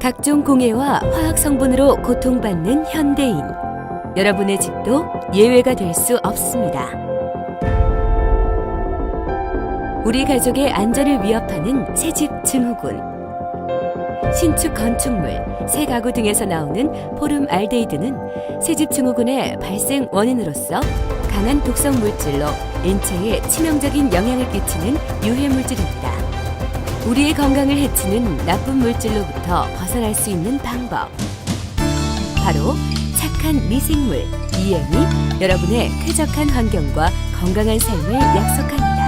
각종 공해와 화학 성분으로 고통받는 현대인. 여러분의 집도 예외가 될 수 없습니다. 우리 가족의 안전을 위협하는 새집 증후군. 신축 건축물, 새 가구 등에서 나오는 포름 알데히드는 새집 증후군의 발생 원인으로서 강한 독성 물질로 인체에 치명적인 영향을 끼치는 유해 물질입니다. 우리의 건강을 해치는 나쁜 물질로부터 벗어날 수 있는 방법. 바로 착한 미생물 EM이 여러분의 쾌적한 환경과 건강한 삶을 약속합니다.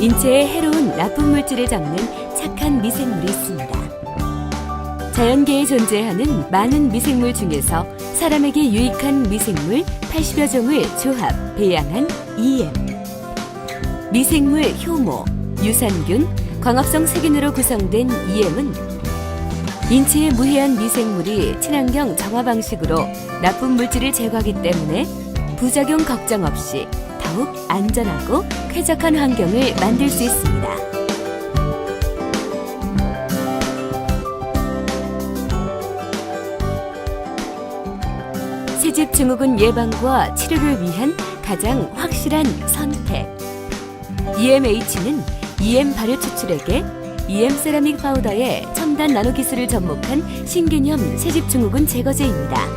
인체에 해로운 나쁜 물질을 잡는 착한 미생물이 있습니다. 자연계에 존재하는 많은 미생물 중에서 사람에게 유익한 미생물 80여 종을 조합, 배양한 EM. 미생물 효모, 유산균, 광합성 세균으로 구성된 EM은 인체에 무해한 미생물이 친환경 정화 방식으로 나쁜 물질을 제거하기 때문에 부작용 걱정 없이 더욱 안전하고 쾌적한 환경을 만들 수 있습니다. 새집 증후군 예방과 치료를 위한 가장 확실한 선택. EMH는 EM 발효 추출액에 EM 세라믹 파우더의 첨단 나노 기술을 접목한 신개념 새집 증후군 제거제입니다.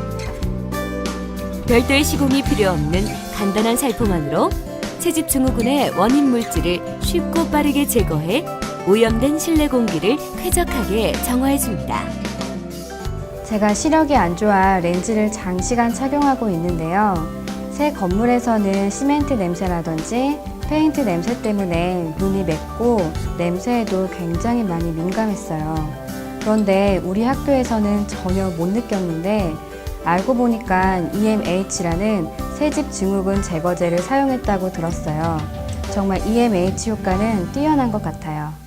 별도의 시공이 필요 없는 간단한 살포만으로 새집 증후군의 원인 물질을 쉽고 빠르게 제거해 오염된 실내 공기를 쾌적하게 정화해 줍니다. 제가 시력이 안 좋아 렌즈를 장시간 착용하고 있는데요. 새 건물에서는 시멘트 냄새라든지 페인트 냄새 때문에 눈이 맵고 냄새에도 굉장히 많이 민감했어요. 그런데 우리 학교에서는 전혀 못 느꼈는데 알고 보니까 EMH라는 새집 증후군 제거제를 사용했다고 들었어요. 정말 EMH 효과는 뛰어난 것 같아요.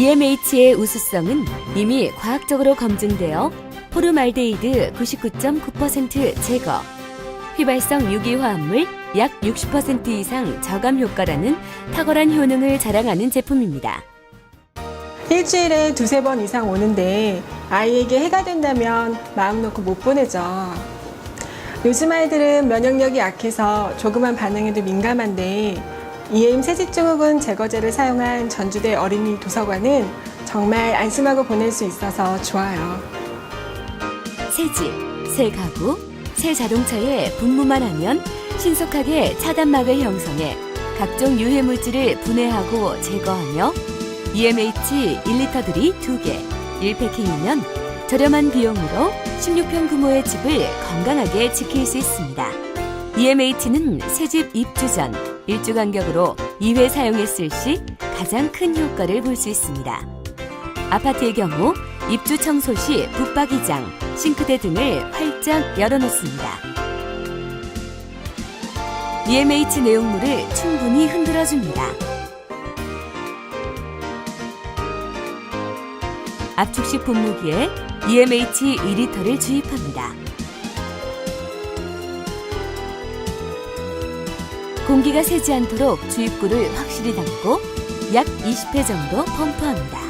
EMH의 우수성은 이미 과학적으로 검증되어 포름알데히드 99.9% 제거, 휘발성 유기화합물 약 60% 이상 저감 효과라는 탁월한 효능을 자랑하는 제품입니다. 일주일에 두세 번 이상 오는데 아이에게 해가 된다면 마음 놓고 못 보내죠. 요즘 아이들은 면역력이 약해서 조그만 반응에도 민감한데 EM 세집증후군 제거제를 사용한 전주대 어린이 도서관은 정말 안심하고 보낼 수 있어서 좋아요. 새 집, 새 가구, 새 자동차에 분무만 하면 신속하게 차단막을 형성해 각종 유해 물질을 분해하고 제거하며 EMH 1리터들이 2개, 1패킹이면 저렴한 비용으로 16평 규모의 집을 건강하게 지킬 수 있습니다. EMH는 새집 입주 전 1주 간격으로 2회 사용했을 시 가장 큰 효과를 볼 수 있습니다. 아파트의 경우 입주 청소 시 붙박이장, 싱크대 등을 활짝 열어놓습니다. EMH 내용물을 충분히 흔들어줍니다. 압축식 분무기에 EMH 2리터를 주입합니다. 공기가 새지 않도록 주입구를 확실히 닫고 약 20회 정도 펌프합니다.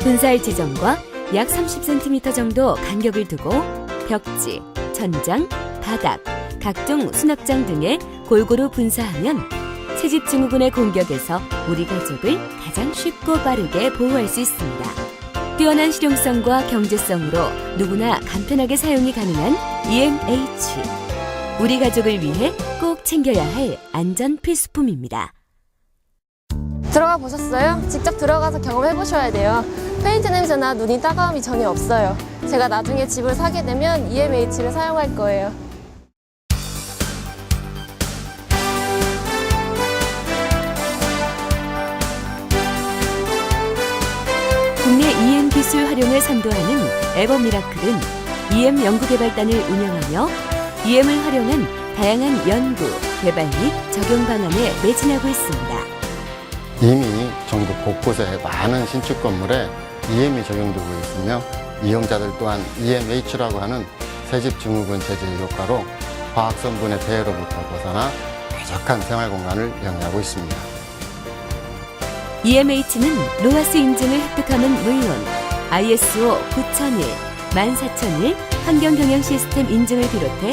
분사할 지점과 약 30cm 정도 간격을 두고 벽지, 천장, 바닥, 각종 수납장 등에 골고루 분사하면 새집 증후군의 공격에서 우리 가족을 가장 쉽고 빠르게 보호할 수 있습니다. 뛰어난 실용성과 경제성으로 누구나 간편하게 사용이 가능한 EMH. 우리 가족을 위해 꼭 챙겨야 할 안전 필수품입니다. 들어가 보셨어요? 직접 들어가서 경험해 보셔야 돼요. 페인트 냄새나 눈이 따가움이 전혀 없어요. 제가 나중에 집을 사게 되면 EMH를 사용할 거예요. 국내 EM 기술 활용을 선도하는 에버 미라클은 EM 연구개발단을 운영하며 EM을 활용한 다양한 연구, 개발 및 적용 방안에 매진하고 있습니다. 이미 전국 곳곳에 많은 신축 건물에 EM이 적용되고 있으며 이용자들 또한 EMH라고 하는 새집 증후군 제재 효과로 화학 성분의 폐해로부터 벗어나 쾌적한 생활 공간을 영위하고 있습니다. EMH는 로하스 인증을 획득함은 물론 ISO 9001, 14001 환경경영 시스템 인증을 비롯해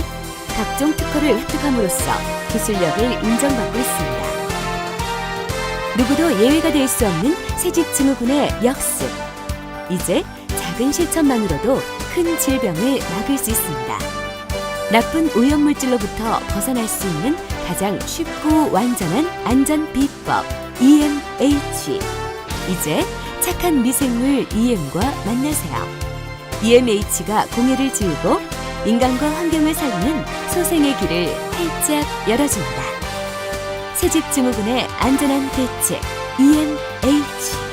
각종 특허를 획득함으로써 기술력을 인정받고 있습니다. 누구도 예외가 될 수 없는 새집 증후군의 역습. 이제 작은 실천만으로도 큰 질병을 막을 수 있습니다. 나쁜 오염물질로부터 벗어날 수 있는 가장 쉽고 완전한 안전 비법 EMH. 이제 착한 미생물 EM과 만나세요. EMH가 공해를 지우고 인간과 환경을 살리는 소생의 길을 활짝 열어줍니다. 새집 증후군의 안전한 대책 EMH.